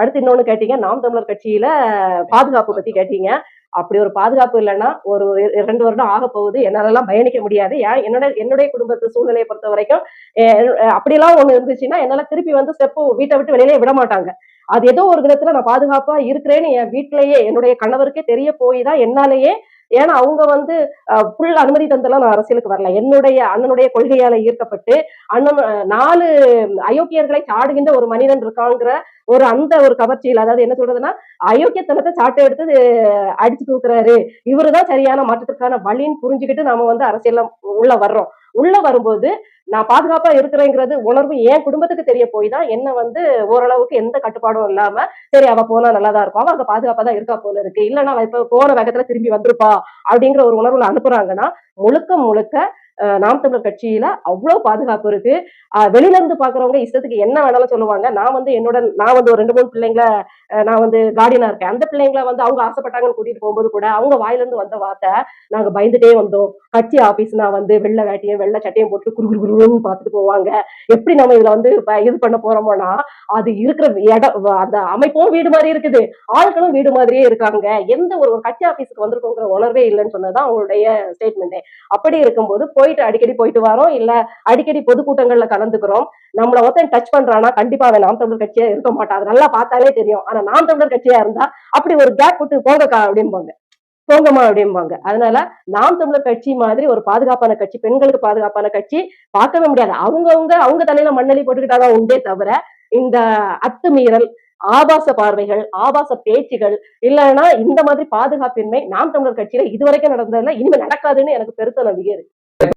அடுத்து இன்னொன்னு கேட்டீங்க நாம் தமிழர் கட்சியில பாதுகாப்பு பத்தி கேட்டீங்க. அப்படி ஒரு பாதுகாப்பு இல்லைன்னா ஒரு ரெண்டு வருடம் ஆக போகுது. என்னாலலாம் பயணிக்க முடியாது. ஏன்? என்னோட என்னுடைய குடும்பத்து சூழ்நிலையை பொறுத்த வரைக்கும் அப்படிலாம் அப்படியெல்லாம் ஒண்ணு இருந்துச்சுன்னா என்னால திருப்பி வந்து ஸ்டெப் வீட்டை விட்டு வெளியிலே விட மாட்டாங்க. அது ஏதோ ஒரு விதத்துல நான் பாதுகாப்பா இருக்கிறேன்னு என் வீட்டிலேயே என்னுடைய கணவருக்கே தெரிய போய் தான் என்னாலேயே ஏன்னா அவங்க வந்து ஃபுல் அனுமதி தந்தெல்லாம் நான் அரசியலுக்கு வரல. என்னுடைய அண்ணனுடைய கொள்கையால ஈர்க்கப்பட்டு அண்ணன் நாலு அயோக்கியர்களை சாடுகின்ற ஒரு மனிதன் இருக்காங்கிற ஒரு அந்த ஒரு கவர்ச்சியில் அதாவது என்ன சொல்றதுன்னா அயோக்கியத்தனத்தை சாட்டை எடுத்து அடிச்சு தூக்குறாரு. இவருதான் சரியான மாற்றத்திற்கான வழின்னு புரிஞ்சுக்கிட்டு நாம வந்து அரசியல்ல உள்ள வர்றோம். உள்ள வரும்போது நான் பாதுகாப்பா இருக்கிறேங்கிறது உணர்வு என் குடும்பத்துக்கு தெரிய போய் தான் என்ன வந்து ஓரளவுக்கு எந்த கட்டுப்பாடும் இல்லாம சரி அவ போனா நல்லாதான் இருப்பா அவ அங்க பாதுகாப்பா தான் இருக்கா போல இருக்கு. இல்லைன்னா இப்ப போன வேகத்துல திரும்பி வந்திருப்பா அப்படிங்கிற ஒரு உணர்வுல அனுப்புறாங்கன்னா முழுக்க முழுக்க நாம் தமிழர் கட்சியில அவ்வளவு பாதுகாப்பு இருக்கு. வெளியில இருந்து பாக்குறவங்க இஷ்டத்துக்கு என்ன வேணாலும் சொல்லுவாங்க. நான் வந்து என்னோட நான் வந்து ஒரு ரெண்டு மூணு பிள்ளைங்கள நான் வந்து கார்டியனா இருக்கேன். அந்த பிள்ளைங்கள வந்து அவங்க ஆசைப்பட்டாங்கன்னு கூட்டிட்டு போகும்போது கூட அவங்க வாயிலிருந்து வந்த வார்த்தை நாங்க பயந்துட்டே வந்தோம். கட்சி ஆபீஸ்னா வந்து வெள்ளை வேட்டியும் வெள்ளை சட்டையும் போட்டு குரு குரு குருன்னு பார்த்துட்டு போவாங்க. எப்படி நம்ம இதுல வந்து இது பண்ண போறோமோனா அது இருக்கிற இடம் அந்த அமைப்பும் வீடு மாதிரி இருக்குது. ஆட்களும் வீடு மாதிரியே இருக்காங்க. எந்த ஒரு கட்சி ஆபீஸ்க்கு வந்திருக்கோங்கிற உணர்வே இல்லைன்னு சொன்னதான் அவங்களுடைய ஸ்டேட்மெண்ட் அப்படி இருக்கும்போது போயிட்டு அடிக்கடி போயிட்டு வரோம். இல்ல அடிக்கடி பொதுக்கூட்டங்கள்ல கலந்துக்கிறோம். நம்மள ஒருத்தன் டச் பண்றானா கண்டிப்பா அவன் நாம் தமிழ் கட்சியா இருக்க மாட்டான். அது நல்லா பார்த்தாலே தெரியும். ஆனா நாம் தமிழர் கட்சியா இருந்தா அப்படி ஒரு கேப் விட்டு போங்கக்கா அப்படிம்பாங்க. போங்கம்மா அப்படிம்பாங்க. அதனால நாம் தமிழர் கட்சி மாதிரி ஒரு பாதுகாப்பான கட்சி பெண்களுக்கு பாதுகாப்பான கட்சி பார்க்கவே முடியாது. அவங்கவுங்க அவங்க தலையில மண்ணலி போட்டுக்கிட்டாதான் உண்டே தவிர இந்த அத்துமீறல் ஆபாச பார்வைகள் ஆபாச பேச்சுகள் இல்லைன்னா இந்த மாதிரி பாதுகாப்பின்மை நாம் தமிழர் கட்சியில இதுவரைக்கும் நடந்ததுல இனிமே நடக்காதுன்னு எனக்கு பெருத்த நம்பிக்கை இருக்கு.